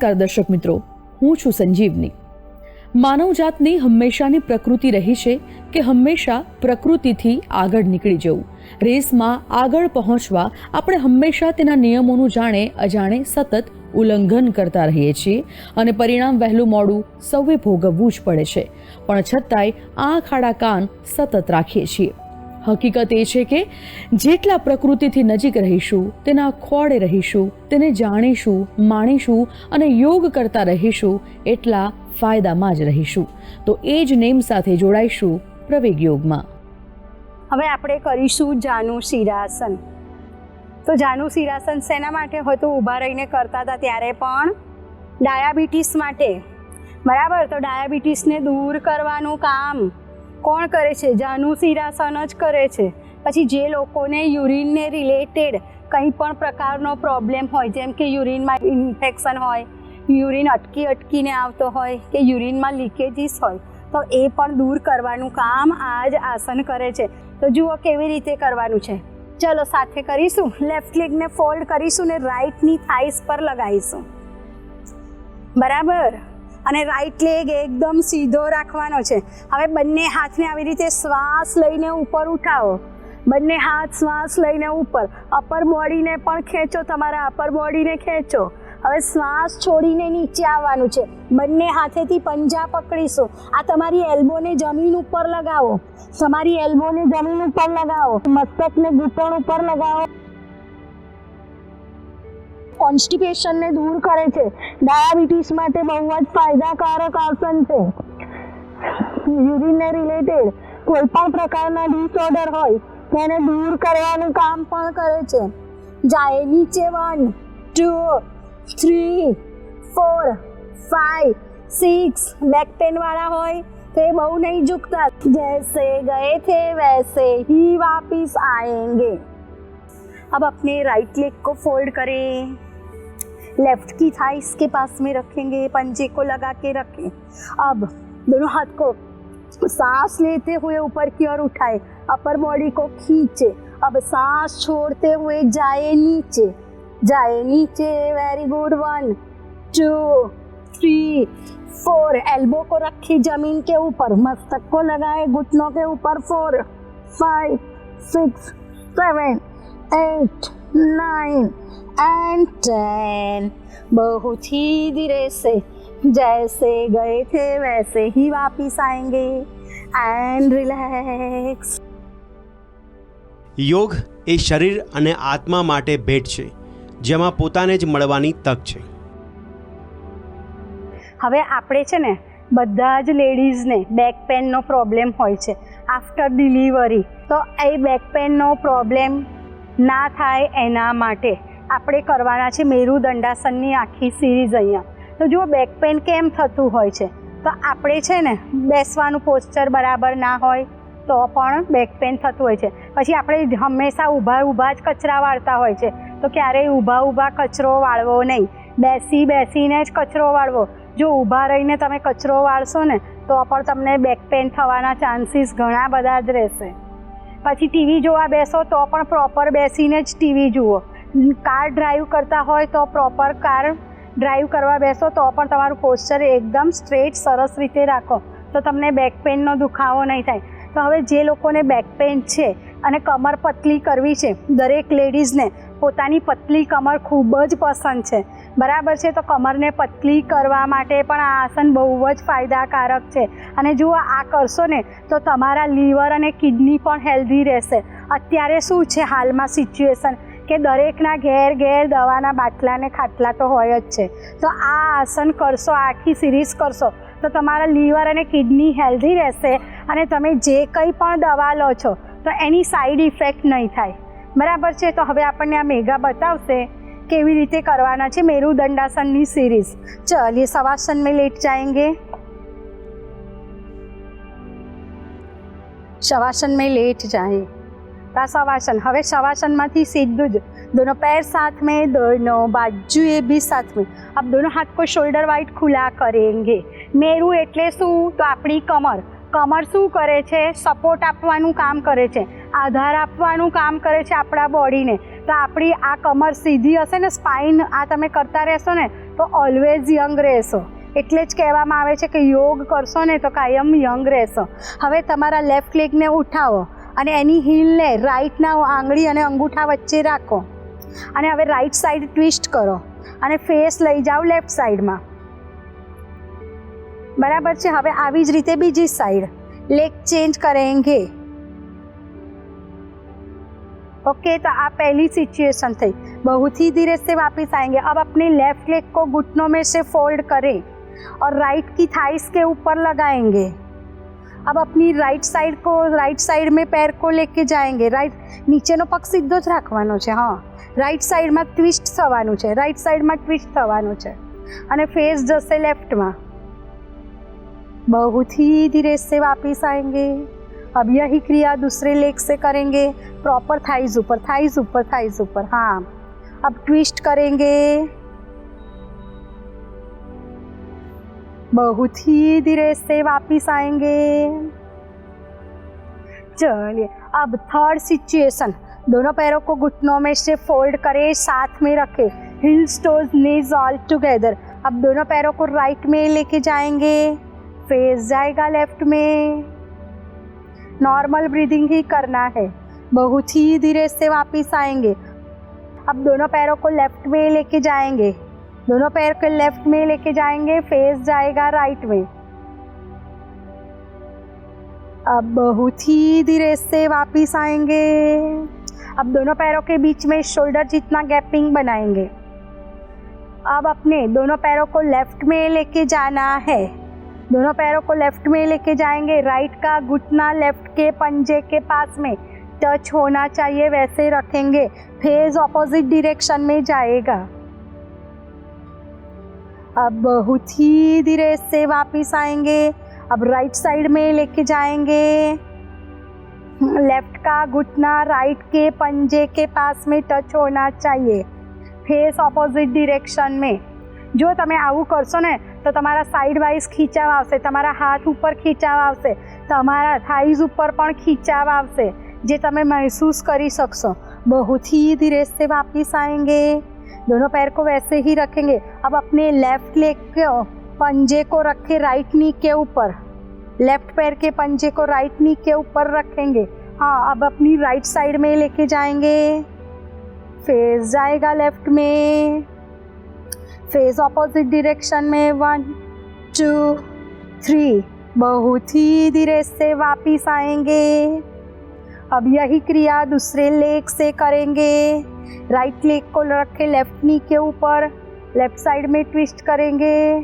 નમસ્કાર દર્શક મિત્રો, હું છું સંજીવની. માનવજાતની હંમેશાની પ્રકૃતિ રહી છે કે હંમેશા પ્રકૃતિથી આગળ નીકળી જવું. રેસમાં આગળ પહોંચવા આપણે હંમેશા તેના નિયમોનું જાણે અજાણે સતત ઉલ્લંઘન કરતા રહીએ છીએ અને પરિણામ વહેલું મોડું સૌએ ભોગવવું જ પડે છે. પણ છતાંય આંખ આડા કાન સતત રાખીએ છીએ. હકીકત એ છે કે જેટલા પ્રકૃતિથી નજીક રહીશું, તેના ખોળે રહીશું, તેને જાણીશું, માણીશું અને યોગ કરતા રહીશું, એટલા ફાયદામાં જ રહીશું. તો એ જ નેમ સાથે જોડાઈશું પ્રવેગ યોગમાં. હવે આપણે કરીશું જાનુ શિરાસન તો જાનુ શિરાસન શેના માટે હોય તો ઊભા રહીને કરતા હતા ત્યારે પણ ડાયાબિટીસ માટે. બરાબર? તો ડાયાબિટીસને દૂર કરવાનું કામ. કોણ કરે છે? જાનુ શિરાસન જ કરે છે. પછી જે લોકોને યુરિનને રિલેટેડ કંઈ પણ પ્રકારનો પ્રોબ્લેમ હોય, જેમ કે યુરિનમાં ઇન્ફેક્શન હોય, યુરિન અટકી અટકીને આવતો હોય કે યુરિનમાં લીકેજીસ હોય, તો એ પણ દૂર કરવાનું કામ આ જ આસન કરે છે. તો જુઓ કેવી રીતે કરવાનું છે. ચલો સાથે કરીશું. લેફ્ટ લેગને ફોલ્ડ કરીશું ને રાઈટની થાઈસ પર લગાવીશું. બરાબર? અને રાઈટ લેગ એકદમ સીધો રાખવાનો છે. હવે બંને હાથને આવી રીતે શ્વાસ લઈને ઉપર ઉઠાવો. બંને હાથ શ્વાસ લઈને ઉપર. અપર બોડીને પણ ખેંચો, તમારા અપર બોડીને ખેંચો. હવે શ્વાસ છોડીને નીચે આવવાનું છે. બંને હાથેથી પંજા પકડીશું. આ તમારી એલ્બોને જમીન ઉપર લગાવો. તમારી એલ્બોને જમીન ઉપર લગાવો. મસ્તકને ઘૂંટણ ઉપર લગાવો. કોન્સ્ટિપેશનને દૂર કરે છે ડાયાબિટીસ માટે બહુ જ ફાયદાકારક આસન છે યુરિનને રિલેટેડ કોઈ પણ પ્રકારના ડિસઓર્ડર હોય તેને દૂર કરવાનું કામ પણ કરે છે જાય નીચે one two three four five six back pain વાળા હોય तो ये बहु नहीं झुकता जैसे गए थे वैसे ही वापिस आएंगे अब अपने राइट लेग को फोल्ड करें लेफ़्ट की थाइस के पास में रखेंगे, पंजे को लगा के रखें। अब दोनों हाथ को सांस लेते हुए ऊपर की ओर उठाए अपर बॉडी को खींचे। अब सांस छोड़ते हुए जाए नीचे। जाए नीचे very good one two three four elbow को रखी ज़मीन के ऊपर, मस्तक को लगाए घुटनों के ऊपर four five six seven eight nine and ten बहुत ही धीरे से जैसे गए थे वैसे ही वापिस आएंगे एंड रिलैक्स યોગ એ શરીર અને આત્મા માટે ભેટ છે જેમાં પોતાને જ મળવાની તક છે હવે આપણે છે ને બધા જ લેડીઝને બેક પેનનો પ્રોબ્લેમ હોય છે આફ્ટર ડિલિવરી તો એ બેક પેનનો પ્રોબ્લેમ ના થાય એના માટે આપણે કરવાના છે મેરુદંડાસનની આખી સિરીઝ અહીંયા. તો જુઓ બેક પેન કેમ થતું હોય છે? તો આપણે છે ને, બેસવાનું પોસ્ચર બરાબર ના હોય તો પણ બેક પેન થતું હોય છે. પછી આપણે હંમેશા ઊભા ઊભા જ કચરા વાળતા હોય છે. તો ક્યારેય ઊભા ઊભા કચરો વાળવો નહીં. બેસી બેસીને જ કચરો વાળવો. જો ઊભા રહીને તમે કચરો વાળશો ને, તો પણ તમને બેક પેન થવાના ચાન્સીસ ઘણા બધા જ રહેશે. પછી ટીવી જોવા બેસો તો પણ પ્રોપર બેસીને જ ટીવી જુઓ. કાર ડ્રાઈવ કરતા હોય તો પ્રોપર કાર ડ્રાઈવ કરવા બેસો તો પણ તમારું પોસ્ચર એકદમ સ્ટ્રેટ સરસ રીતે રાખો. તો તમને બેક પેનનો દુખાવો નહીં થાય. તો હવે જે લોકોને બેક પેન છે અને કમર પતલી કરવી છે, દરેક લેડીઝને પોતાની પતલી કમર ખૂબ જ પસંદ છે. બરાબર છે, તો કમરને પતલી કરવા માટે પણ આ આસન બહુ જ ફાયદાકારક છે. અને જુઓ, આ કરશો ને, તો તમારા લીવર અને કિડની પણ હેલ્ધી રહેશે. અત્યારે શું છે હાલમાં સિચ્યુએશન? કે દરેકના ઘેર ઘેર દવાના બાટલાને ખાટલા તો હોય જ છે. તો આ આસન કરશો, આખી સિરીઝ કરશો, તો તમારા લીવર અને કિડની હેલ્ધી રહેશે અને તમે જે કંઈ પણ દવા લો છો, તો એની સાઈડ ઇફેક્ટ નહીં થાય. બરાબર છે? તો હવે આપણને આ મેગા બતાવશે. કેવી રીતે કરવાના છે મેરુદંડાસનની સિરીઝ? ચલ ये शवासन में लेट जाएंगे शवासन में लेट जाए તા શવાસન હવે શવાસનમાંથી સીધું જ. દોનો પેર સાથ મેં દોનો બાજુ એ બી સાથ મેં આપ દોનો હાથ को શોલ્ડર वाइड ખુલા કરેંગે. મેરું એટલે શું? તો આપણી કમર. કમર શું કરે છે? સપોર્ટ આપવાનું કામ કરે છે. આધાર આપવાનું કામ કરે છે આપણા બોડીને. તો આપણી આ કમર સીધી હશે ને સ્પાઇન આ તમે કરતા રહેશો ને, તો ઓલવેઝ યંગ રહેશો. એટલે જ કહેવામાં આવે છે કે યોગ કરશો ને, તો કાયમ યંગ રહેશો. હવે તમારા લેફ્ટ ક્લિકને ઉઠાવો અને એની હીલને રાઈટના આંગળી અને અંગૂઠા વચ્ચે રાખો. અને હવે રાઈટ સાઈડ ટ્વિસ્ટ કરો અને ફેસ લઈ જાઓ લેફ્ટ સાઈડમાં બરાબર છે? હવે આવી જ રીતે બીજી સાઈડ લેગ ચેન્જ કરેંગે. ओके तो आप पहली सिचुएशन थी बहुत ही धीरे से वापस आएंगे अब अपने लेफ्ट लेग को घुटनों में से फोल्ड करें और राइट की थाइस के ऊपर लगाएंगे अब अपनी રાઈટ સાઈડ કો રાઈટ સાઈડ में पैर को लेके जाएंगे રાઈટ નીચેનો પગ સીધો જ રાખવાનો છે હા રાઈટ સાઈડમાં ટ્વિસ્ટ થવાનું છે રાઈટ સાઈડમાં ટ્વિસ્ટ થવાનું છે અને ફેસ જશે લેફ્ટમાં बहुत ही धीरे से वापस आएंगे अब यही क्रिया दूसरे लेग से करेंगे। प्रॉपर थाइज ऊपर थाइज ऊपर थाइज ऊपर हाँ। अब ट्विस्ट करेंगे। बहुत ही धीरे से वापिस आएँगे। चलिए, अब थर्ड सिचुएशन दोनों पैरों को घुटनों में से फोल्ड करें, साथ में रखें। Heels toes knees all together अब दोनों पैरों को राइट में लेके जाएँगे। फेस जाएगा लेफ़्ट में। नॉर्मल ब्रीदिंग ही करना है। बहुत ही धीरे से वापस आएँगे। अब दोनों पैरों को लेफ़्ट में लेके जाएँगे। दोनों पैर को लेफ़्ट में लेके जाएँगे फेस जाएगा राइट में। अब बहुत ही धीरे से वापस आएँगे। अब दोनों पैरों के बीच में शोल्डर जितना गैपिंग बनाएँगे। अब अपने दोनों पैरों को लेफ़्ट में लेके जाना है। दोनों पैरों को लेफ़्ट में लेके जाएँगे राइट का घुटना लेफ़्ट के पंजे के पास में। टच होना चाहिए, वैसे रखेंगे। फेस ऑपोजिट डिरेक्शन में जाएगा। अब बहुत ही धीरे से वापस आएँगे। अब राइट साइड में लेके जाएँगे। लेफ़्ट का घुटना राइट के पंजे के पास में टच होना चाहिए। फेस ऑपोजिट डिरेक्शन में। જો તમે આવું કરશો ને તો તમારા સાઈડ વાઇઝ ખીચાવ આવશે તમારા હાથ ઉપર ખીચાવ આવશે તમારા થાઈઝ ઉપર પણ ખીચાવ આવશે જે તમે મહેસૂસ કરી શકશો बहुत ही धीरे से वापस आएंगे दोनों पैर को वैसे ही रखेंगे अब अपने लेफ्ट लेग के पंजे को रखे राइट नी के ऊपर लेफ्ट पैर के पंजे को राइट नी के ऊपर रखेंगे हाँ अब अपनी राइट साइड में लेके जाएंगे फेस जाएगा लेफ्ट में फेस ऑपोजिट डायरेक्शन में वन टू थ्री बहुत ही धीरे से वापस आएँगे। अब यही क्रिया दूसरे लेग से करेंगे। राइट लेग को रखे लेफ़्ट नी के ऊपर लेफ़्ट साइड में ट्विस्ट करेंगे।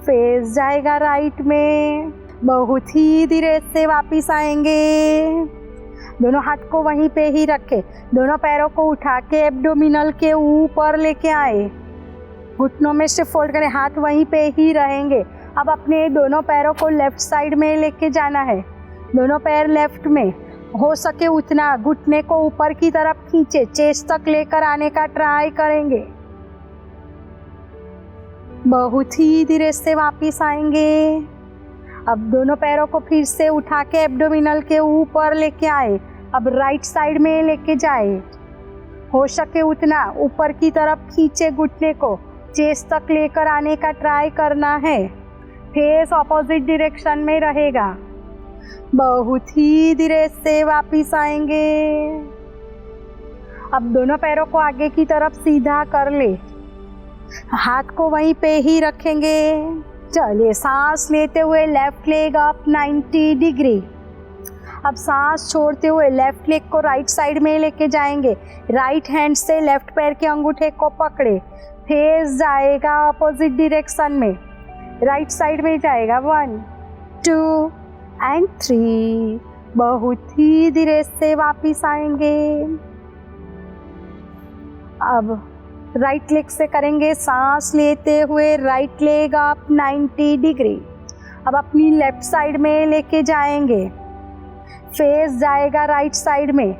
फेस जाएगा राइट में। बहुत ही धीरे से वापस आएँगे। दोनों हाथ को वहीं पे ही रखे। दोनों पैरों को उठा के एब्डोमिनल के ऊपर लेके आए। घुटनों में से फोल्ड करें, हाथ वहीं पे ही रहेंगे। अब अपने दोनों पैरों को लेफ़्ट साइड में लेके जाना है। दोनों पैर लेफ़्ट में। हो सके उतना घुटने को ऊपर की तरफ़ खींचे, चेस्ट तक लेकर आने का ट्राई करेंगे। बहुत ही धीरे से वापस आएँगे। अब दोनों पैरों को फिर से उठा के एब्डोमिनल के ऊपर लेके आए। अब राइट साइड में लेके जाए। हो सके उतना ऊपर की तरफ़ खींचे घुटने को। चेस्ट तक लेकर आने का ट्राई करना है। फेस ऑपोजिट डायरेक्शन में रहेगा। बहुत ही धीरे से वापस आएँगे। अब दोनों पैरों को आगे की तरफ़ सीधा कर ले। हाथ को वहीं पे ही रखेंगे। चलिए, सांस लेते हुए लेफ़्ट लेग अप 90 डिग्री अब सांस छोड़ते हुए लेफ़्ट लेग को राइट साइड में लेके जाएँगे। राइट हैंड से लेफ़्ट पैर के अंगूठे को पकड़े। फेस जाएगा अपोजिट डायरेक्शन में। राइट साइड में जाएगा। वन टू एंड थ्री बहुत ही धीरे से वापस आएँगे। अब राइट लेग से करेंगे सांस लेते हुए। राइट लेग आप 90 डिग्री अब अपनी लेफ़्ट साइड में लेके जाएँगे। फेस जाएगा राइट साइड में।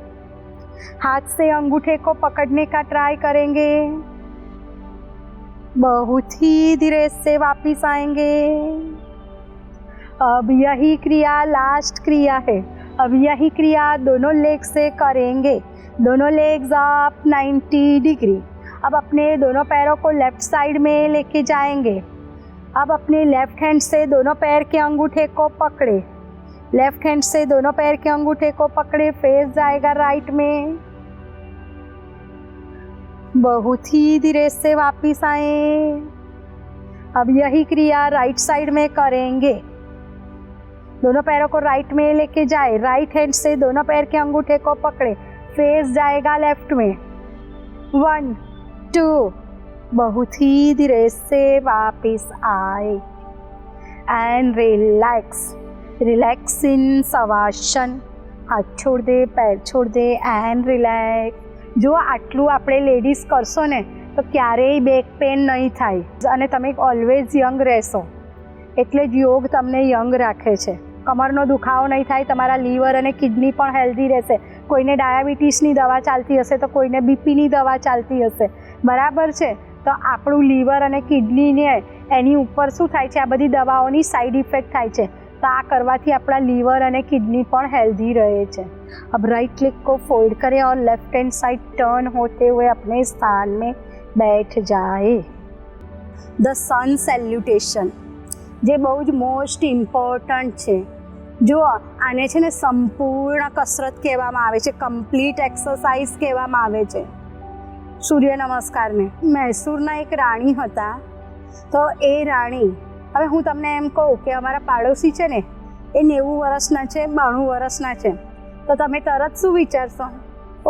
हाथ से अंगूठे को पकड़ने का ट्राई करेंगे। बहुत ही धीरे से वापिस आएँगे। अब यही क्रिया लास्ट क्रिया है। अब यही क्रिया दोनों लेग से करेंगे। दोनों लेग्स आप 90 डिग्री अब अपने दोनों पैरों को लेफ़्ट साइड में लेके जाएँगे। अब अपने लेफ़्ट हैंड से दोनों पैर के अंगूठे को पकड़े। लेफ़्ट हैंड से दोनों पैर के अंगूठे को पकड़े। फेस जाएगा राइट में। बहुत ही धीरे से वापिस आए। अब यही क्रिया राइट साइड में करेंगे। दोनों पैरों को राइट में लेके जाए। राइट हैंड से दोनों पैर के अंगूठे को पकड़े। फेस जाएगा लेफ़्ट में। वन टू बहुत ही धीरे से वापिस आए। And relax relax in savasana हाथ छोड़ दे, पैर छोड़ दे एंड रिलैक्स જો આટલું આપણે લેડીઝ કરશો ને, તો ક્યારેય બેક પેન નહીં થાય. અને તમે ઓલવેઝ યંગ રહેશો. એટલે જ યોગ તમને યંગ રાખે છે. કમરનો દુખાવો નહીં થાય, તમારા લીવર અને કિડની પણ હેલ્ધી રહેશે. કોઈને ડાયાબિટીસની દવા ચાલતી હશે, તો કોઈને બીપીની દવા ચાલતી હશે. બરાબર છે? તો આપણું લીવર અને કિડનીને એની ઉપર શું થાય છે? આ બધી દવાઓની સાઈડ ઇફેક્ટ થાય છે. તો કરવાથી આપણા લીવર અને કિડની પણ હેલ્ધી રહે છે. અબ રાઈટ ક્લિક કો ફોલ્ડ કરે ઓર લેફ્ટ हैंड સાઈડ ટર્ન होते हुए अपने स्थान में બેઠ જાય. ધ સન સેલ્યુટેશન જે બહુ જ મોસ્ટ ઇમ્પોર્ટન્ટ છે. જો આને છે ને સંપૂર્ણ કસરત કહેવામાં આવે છે કમ્પ્લીટ એક્સરસાઇઝ કહેવામાં આવે છે. સૂર્ય નમસ્કારને. મૈસૂરના એક રાણી હતા. તો એ રાણી હવે હું તમને એમ કહું કે અમારા પાડોશી છે ને, એ નેવું વર્ષના છે, બાણું વર્ષના છે. તો તમે તરત શું વિચારશો?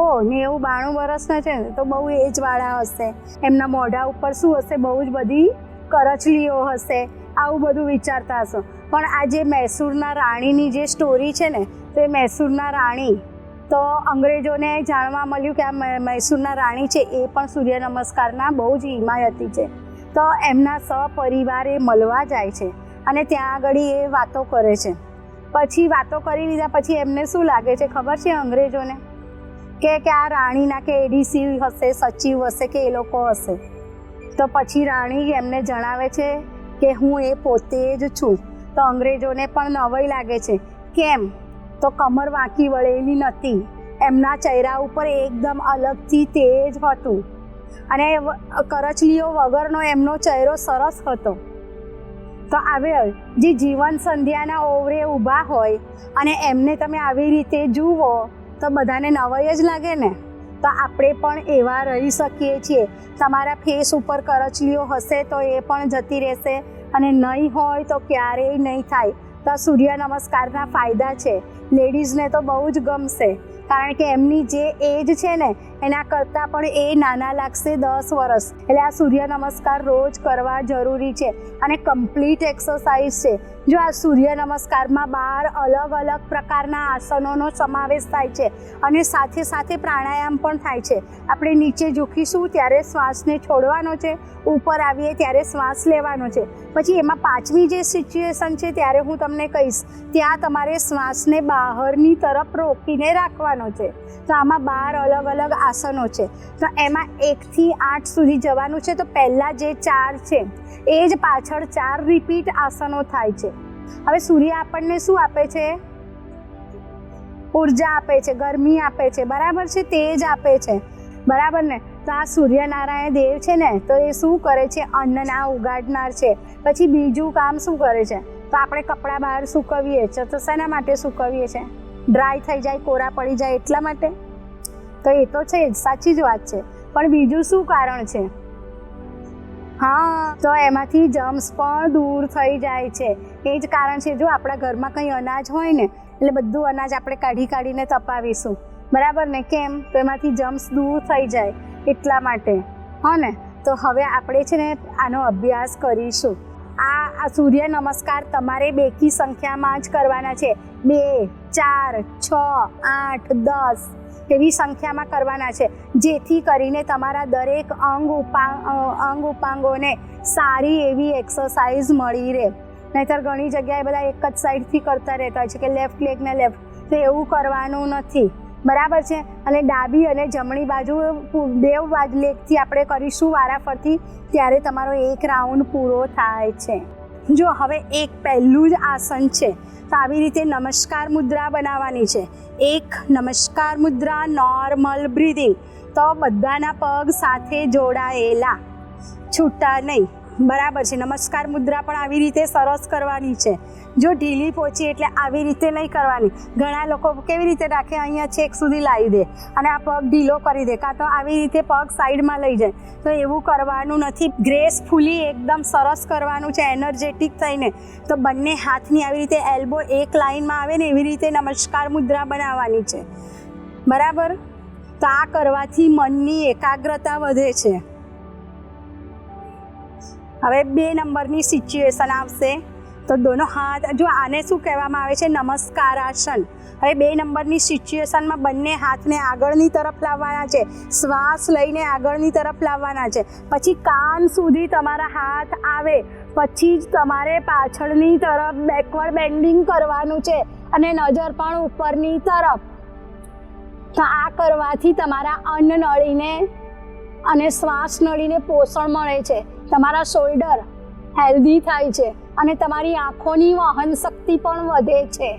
ઓ, નેવું, બાણું વર્ષના છે તો બહુ એજવાળા હશે. એમના મોઢા ઉપર શું હશે? બહુ જ બધી કરચલીઓ હશે. આવું બધું વિચારતા હશો. પણ આ જે મૈસૂરના રાણીની જે સ્ટોરી છે ને, તો એ મૈસૂરના રાણી, તો અંગ્રેજોને જાણવા મળ્યું કે આ મૈસૂરના રાણી છે એ પણ સૂર્ય નમસ્કારના બહુ જ હિમાયતી છે. તો એમના સપરિવારે મળવા જાય છે અને ત્યાં આગળ એ વાતો કરે છે. પછી વાતો કરી લીધા, પછી એમને શું લાગે છે? ખબર છે અંગ્રેજોને? કે કે આ રાણીના કે એડીસી હશે, સચિવ હશે કે એ લોકો હશે? તો પછી રાણી એમને જણાવે છે કે હું એ પોતે જ છું. તો અંગ્રેજોને પણ નવાઈ લાગે છે. કેમ? તો કમર વાંકી વળેલી નથી. એમના ચહેરા ઉપર એકદમ અલગથી તેજ હતું. અને કરચલીઓ વગરનો એમનો ચહેરો સરસ હતો. તો આવે જે. જીવન સંધ્યાના ઓવરે ઊભા હોય અને એમને તમે આવી રીતે જુઓ, તો બધાને નવાઈ જ લાગે ને? તો આપણે પણ એવા રહી શકીએ છીએ. તમારા ફેસ ઉપર કરચલીઓ હશે તો એ પણ જતી રહેશે અને નહીં હોય તો ક્યારેય નહીં થાય. તો સૂર્ય નમસ્કારના ફાયદા છે. લેડીઝને તો બહુ જ ગમશે. કારણ કે એમની જે એજ છે ને, એના કરતાં પણ એ નાના લાગશે દસ વર્ષ એટલે આ સૂર્ય નમસ્કાર રોજ કરવા જરૂરી છે અને કમ્પ્લીટ એક્સરસાઇઝ છે. જો આ સૂર્ય નમસ્કારમાં બાર અલગ અલગ પ્રકારના આસનોનો સમાવેશ થાય છે અને સાથે સાથે પ્રાણાયામ પણ થાય છે. આપણે નીચે ઝૂકીશું ત્યારે શ્વાસને છોડવાનો છે, ઉપર આવીએ ત્યારે શ્વાસ લેવાનો છે. પછી એમાં પાંચમી જે સિચ્યુએશન છે ત્યારે હું તમને કહીશ, ત્યાં તમારે શ્વાસને બહારની તરફ રોકીને રાખવાનો છે. તો આમાં બાર અલગ અલગ આસનો છે. તો એમાં એકથી આઠ સુધી જવાનું છે. તો પહેલાં જે ચાર છે, એ જ પાછળ ચાર રિપીટ આસનો થાય છે. હવે સૂર્ય આપણને શું આપે છે? ઊર્જા આપે છે, ગરમી આપે છે, બરાબર છે? તેજ આપે છે. બરાબર ને? તો આ સૂર્યનારાયણ દેવ છે ને, તો એ શું કરે છે? અન્નના ઉગાડનાર છે. પછી બીજું કામ શું કરે છે? તો આપણે કપડાં બહાર સૂકવીએ છીએ. તો શેના માટે સૂકવીએ છીએ ડ્રાય થઈ જાય, કોરા પડી જાય એટલા માટે? તો એ તો છે જ, સાચી જ વાત છે. પણ બીજું શું કારણ છે? હા, તો એમાંથી જમ્સ પણ દૂર થઈ જાય છે. એ જ કારણ છે જો આપણા ઘરમાં કંઈ અનાજ હોય ને, એટલે બધું અનાજ આપણે કાઢી કાઢીને તપાવીશું. બરાબર ને? કેમ? તો એમાંથી જમ્સ દૂર થઈ જાય એટલા માટે. હો ને? તો હવે આપણે છે ને આનો અભ્યાસ કરીશું. આ આ સૂર્ય નમસ્કાર તમારે બેકી સંખ્યામાં જ કરવાના છે. બે, ચાર, છ, આઠ, દસ. એવી સંખ્યામાં કરવાના છે. જેથી કરીને તમારા દરેક અંગ ઉપાંગ અંગ ઉપાંગોને સારી એવી એક્સરસાઇઝ મળી રહે. નહીંતર ઘણી જગ્યાએ બધા એક જ સાઈડથી કરતા રહેતા હોય છે કે લેફ્ટ લેગ ને લેફ્ટ તો એવું કરવાનું નથી. બરાબર છે? અને ડાબી અને જમણી બાજુ બેવ બાજુ લેગથી આપણે કરીશું વારાફરતી, ત્યારે તમારો એક રાઉન્ડ પૂરો થાય છે. જો હવે એક પહેલું જ આસન છે, તો આવી રીતે નમસ્કાર મુદ્રા બનાવવાની છે. એક નમસ્કાર મુદ્રા નોર્મલ બ્રીધિંગ તો બધાના પગ સાથે જોડાયેલા. છૂટા નહીં. બરાબર છે. નમસ્કાર મુદ્રા પણ આવી રીતે સરસ કરવાની છે. જો ઢીલી પહોંચી એટલે આવી રીતે નહીં કરવાની. ઘણા લોકો કેવી રીતે રાખે? અહીંયા છેક સુધી લાવી દે અને આ પગ ઢીલો કરી દે. કાં તો આવી રીતે પગ સાઈડમાં લઈ જાય. તો એવું કરવાનું નથી. ગ્રેસફુલી એકદમ સરસ કરવાનું છે એનર્જેટિક થઈને. તો બંને હાથની આવી રીતે એલ્બો એક લાઇનમાં આવે ને એવી રીતે નમસ્કાર મુદ્રા બનાવવાની છે. બરાબર? તો આ કરવાથી મનની એકાગ્રતા વધે છે. હવે બે નંબરની સિચ્યુએશન આવશે. તો દોનો હાથ, જો આને શું કહેવામાં આવે છે? નમસ્કાર આસન હવે બે નંબરની સિચ્યુએશનમાં બંને હાથને આગળની તરફ લાવવાના છે. શ્વાસ લઈને આગળની તરફ લાવવાના છે. પછી કાન સુધી તમારા હાથ આવે. પછી જ તમારે પાછળની તરફ બેકવર્ડ બેન્ડિંગ કરવાનું છે અને નજર પણ ઉપરની તરફ. તો આ કરવાથી તમારા અન્ન નળીને અને શ્વાસ નળીને પોષણ મળે છે. તમારા શોલ્ડર હેલ્ધી થાય છે. અને તમારી આંખોની વહન શક્તિ પણ વધે છે.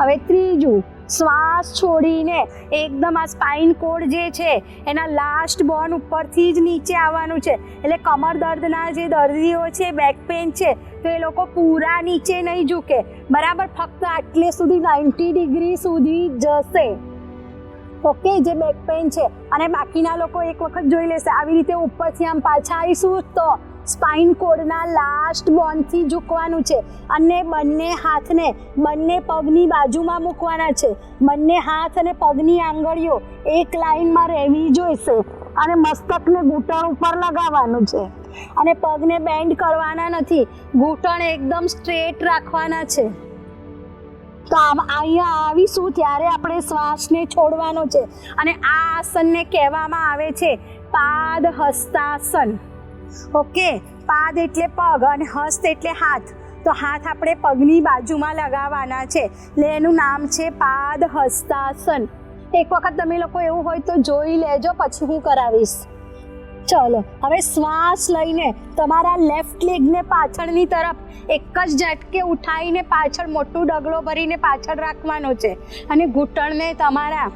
હવે ત્રીજું, શ્વાસ છોડીને એકદમ આ સ્પાઇન કોડ જે છે, એના લાસ્ટ બોન ઉપરથી જ નીચે આવવાનું છે. એટલે કમર દર્દના જે દર્દીઓ છે બેક પેન છે, તો એ લોકો પૂરા નીચે નહીં ઝૂકે. બરાબર, ફક્ત આટલે સુધી નાઇન્ટી ડિગ્રી સુધી જશે. ઓકે, જે બેક પેન છે, અને બાકીના લોકો એક વખત જોઈ લેશે. આવી રીતે ઉપરથી આમ પાછા આવીશું તો સ્પાઇન કોડના લાસ્ટ બોનથી ઝૂકવાનું છે અને બંને હાથને, બંને પગની બાજુમાં મૂકવાના છે. બંને હાથ અને પગની આંગળીઓ એક લાઈનમાં રહેવી જોઈશે અને મસ્તકને ઘૂંટણ ઉપર લગાવવાનું છે. અને પગને બેન્ડ કરવાના નથી, ઘૂંટણ એકદમ સ્ટ્રેટ રાખવાના છે. તો આમ અહીંયા આવીશું ત્યારે આપણે શ્વાસને છોડવાનો છે. અને આ આસનને કહેવામાં આવે છે પાદ હસ્તાસન ઓકે, પાદ એટલે પગ અને હસ્ત એટલે હાથ. તો હાથ આપણે પગની બાજુમાં લગાવવાના છે. એટલે એનું નામ છે પાદ હસ્તાસન. એક વખત તમે લોકો એવું હોય તો જોઈ લેજો, પછી હું કરાવીશ. ચલો, હવે શ્વાસ લઈને તમારા લેફ્ટ લેગને પાછળની તરફ એક જ ઝટકે ઉઠાવીને પાછળ મોટું ડગલો ભરીને પાછળ રાખવાનો છે અને ઘૂંટણને તમારા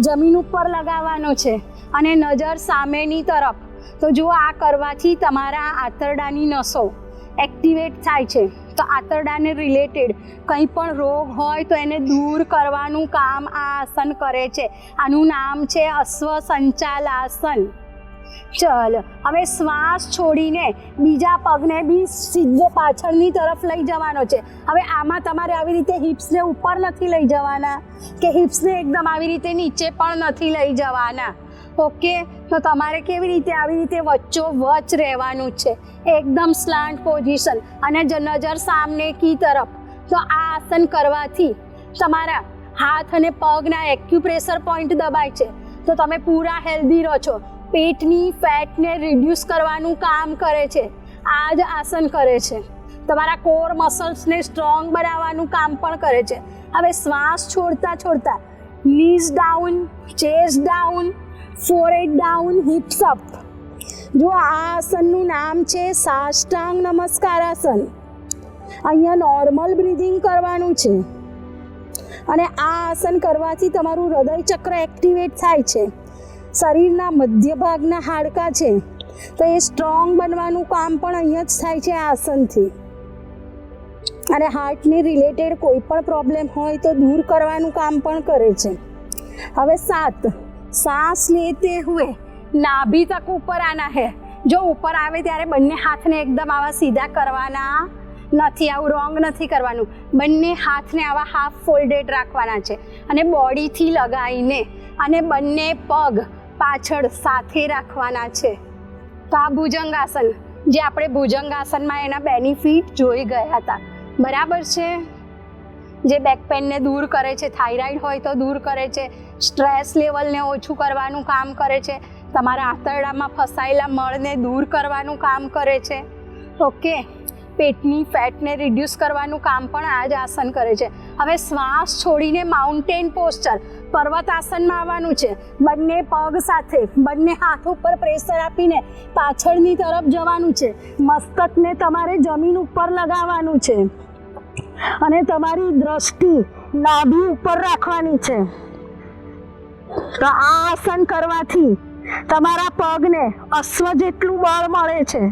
જમીન ઉપર લગાવવાનો છે. અને નજર સામેની તરફ તો જો આ કરવાથી તમારા આંતરડાની નસો એક્ટિવેટ થાય છે. તો આંતરડાને રિલેટેડ કંઈ પણ રોગ હોય તો એને દૂર કરવાનું કામ આ આસન કરે છે. આનું નામ છે અશ્વ સંચાલાસન ચલ, હવે શ્વાસ છોડીને બીજા પગને બી સીધો પાછળની તરફ લઈ જવાનો છે. હવે આમાં તમારે આવી રીતે હિપ્સને ઉપર નથી લઈ જવાના, કે હિપ્સને એકદમ આવી રીતે નીચે પણ નથી લઈ જવાના. ઓકે? તો તમારે કેવી રીતે આવી રીતે વચ્ચો વચ રહેવાનું છે? એકદમ સ્લાન્ટ પોઝિશન અને નજર સામને કી તરફ. તો આ આસન કરવાથી તમારા હાથ અને પગના એક્યુપ્રેશર પોઈન્ટ દબાય છે. તો તમે પૂરા હેલ્ધી રહો છો. પેટની ફેટને રિડ્યુસ કરવાનું કામ કરે છે. આ જ આસન કરે છે. તમારા કોર મસલ્સને સ્ટ્રોંગ બનાવવાનું કામ પણ કરે છે. હવે શ્વાસ છોડતા છોડતા knees down chest down forehead down hips up જો આ આસનનું નામ છે સાષ્ટાંગ નમસ્કાર આસન. અહીંયા નોર્મલ બ્રીધિંગ કરવાનું છે. અને આ આસન કરવાથી તમારું હૃદય ચક્ર એક્ટિવેટ થાય છે. શરીરના મધ્ય ભાગના હાડકાં છે. તો એ સ્ટ્રોંગ બનવાનું કામ પણ અહીંયા જ થાય છે આ આસનથી. અને હાર્ટને રિલેટેડ કોઈ પણ પ્રોબ્લેમ હોય તો દૂર કરવાનું કામ પણ કરે છે. હવે સાત. सांस लेते हुए નાભી તક ઉપર આના હે જો ઉપર આવે ત્યારે બંને હાથને એકદમ આવા સીધા કરવાના નથી આવું રોંગ નથી કરવાનું બંને હાથને આવા હાફ ફોલ્ડેડ રાખવાના છે અને બોડીથી લગાવીને અને બંને પગ પાછળ સાથે રાખવાના છે તો આ ભુજંગાસન જે આપણે ભુજંગાસનમાં એના બેનિફિટ જોઈ ગયા હતા બરાબર છે જે બેક પેનને દૂર કરે છે થાઇરોઇડ હોય તો દૂર કરે છે સ્ટ્રેસ લેવલને ઓછું કરવાનું કામ કરે છે, તમારા આંતરડામાં ફસાયેલા મળને દૂર કરવાનું કામ કરે છે. ઓકે પેટની ફેટને રિડ્યુસ કરવાનું કામ પણ આ જ આસન કરે છે. હવે શ્વાસ છોડીને માઉન્ટેન પોસ્ચર પર્વત આસનમાં આવવાનું છે. બંને પગ સાથે, બંને હાથ ઉપર પ્રેશર આપીને પાછળની તરફ જવાનું છે. મસ્તકને તમારે જમીન ઉપર લગાવવાનું છે. અને તમારી દ્રષ્ટિ નાભી ઉપર રાખવાની છે તો આ આસન કરવાથી તમારા પગને અશ્વ જેટલું બળ મળે છે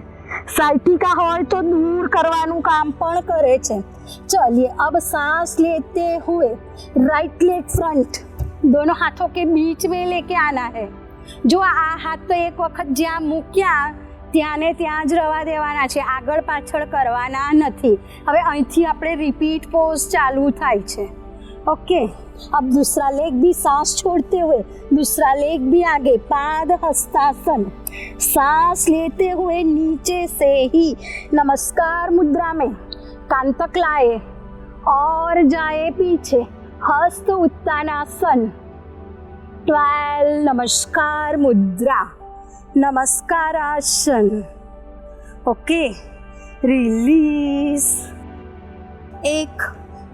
साइटिका હોય તો दूर કરવાનું કામ પણ કરે છે चलिए अब सांस लेते हुए राइट लेग फ्रंट दोनों हाथों के बीच में लेके आना है જો આ હાથ તો એક વખત જ્યાં મૂક્યા ત્યાં ને ત્યાં જ રવા દેવાના છે આગળ પાછળ કરવાના નથી હવે અહીંથી આપણે રિપીટ પોઝ ચાલુ થાય છે ओके अब दूसरा लेग भी सांस छोड़ते हुए दूसरा लेग भी आगे पाद हस्तासन सांस लेते हुए नीचे से ही नमस्कार मुद्रा में कान तक लाए और जाए पीछे हस्त उत्तानासन ट्वेल्व नमस्कार मुद्रा नमस्कार आसन ओके रिलीज़ एक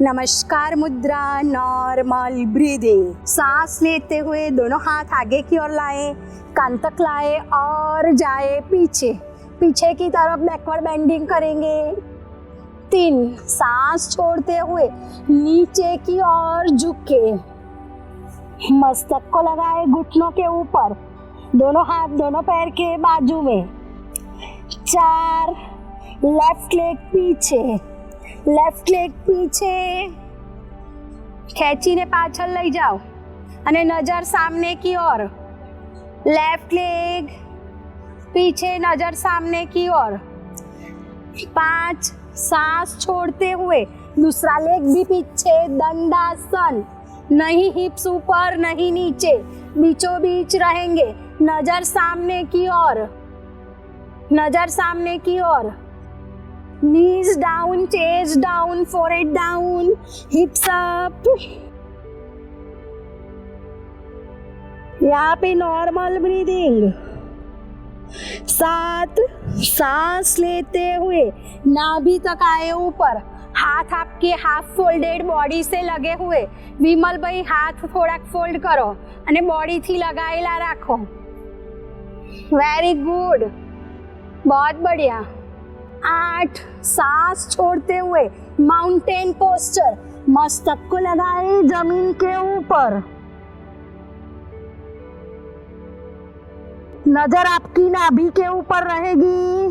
नमस्कार मुद्रा नॉर्मल ब्रीदिंग सांस लेते हुए दोनों हाथ आगे की ओर लाए, कान तक लाए और जाए पीछे। पीछे की तरफ़ बैकवर्ड बेंडिंग करेंगे। तीन, सांस छोड़ते हुए नीचे की ओर झुके। मस्तक को लगाए घुटनों के ऊपर। दोनों हाथ, दोनों पैर के बाजू में। चार लेफ़्ट लेग पीछे लेफ़्ट लेग पीछे। खेची ने पाचल લઈ जाओ अने नज़र सामने की ओर। लेफ़्ट लेग पीछे, नज़र सामने की ओर। पाँच, सांस छोड़ते हुए दूसरा लेग भी पीछे, दंडासन। नहीं हिप्स ऊपर, नहीं नीचे, बीचों बीच रहेंगे। नजर सामने की ओर नजर सामने की ओर knees down chest down forehead down hips up यहाँ पे नॉर्मल ब्रीदिंग सात सांस लेते हुए नाभि तक आए ऊपर हाथ आपके हाफ फोल्डेड बॉडी से लगे हुए विमल भाई हाथ થોડાક ફોલ્ડ કરો અને બોડીથી લગાવેલા રાખો वेरी गुड बहुत बढ़िया। आठ सांस छोड़ते हुए माउंटेन पोस्टर मस्तक को लगाए ज़मीन के ऊपर। नज़र आपकी नाभि के ऊपर रहेगी।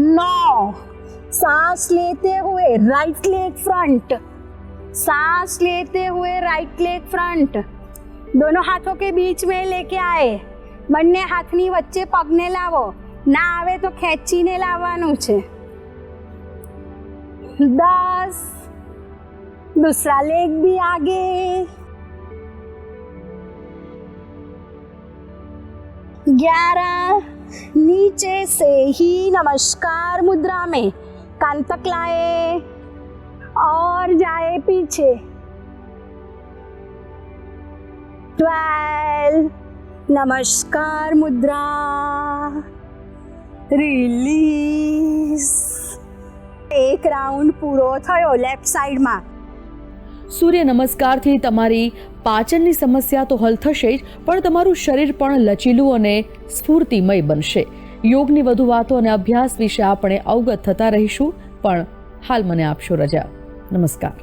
नौ सांस लेते हुए राइट लेग फ्रंट सांस लेते हुए राइट लेग फ्रंट दोनों हाथों के बीच में लेके आए બંને હાથની વચ્ચે પગને લાવો ના આવે તો ખેંચીને લાવવાનું છે દસ दूसरा लेग भी आगे ग्यारह नीचे से ही नमस्कार मुद्रा में कान तक लाए और जाए पीछे ટ્વેલ્વ નમસ્કાર મુદ્રા રિલીઝ એક રાઉન્ડ પૂરો થયો લેફ્ટ સાઈડમાં સૂર્ય નમસ્કારથી તમારી પાચનની સમસ્યા તો હલ થશે જ, પણ તમારું શરીર પણ લચીલું અને સ્ફૂર્તિમય બનશે. યોગની વધુ વાતો અને અભ્યાસ વિશે આપણે અવગત થતા રહીશું, પણ હાલ મને આપશો રજા. નમસ્કાર.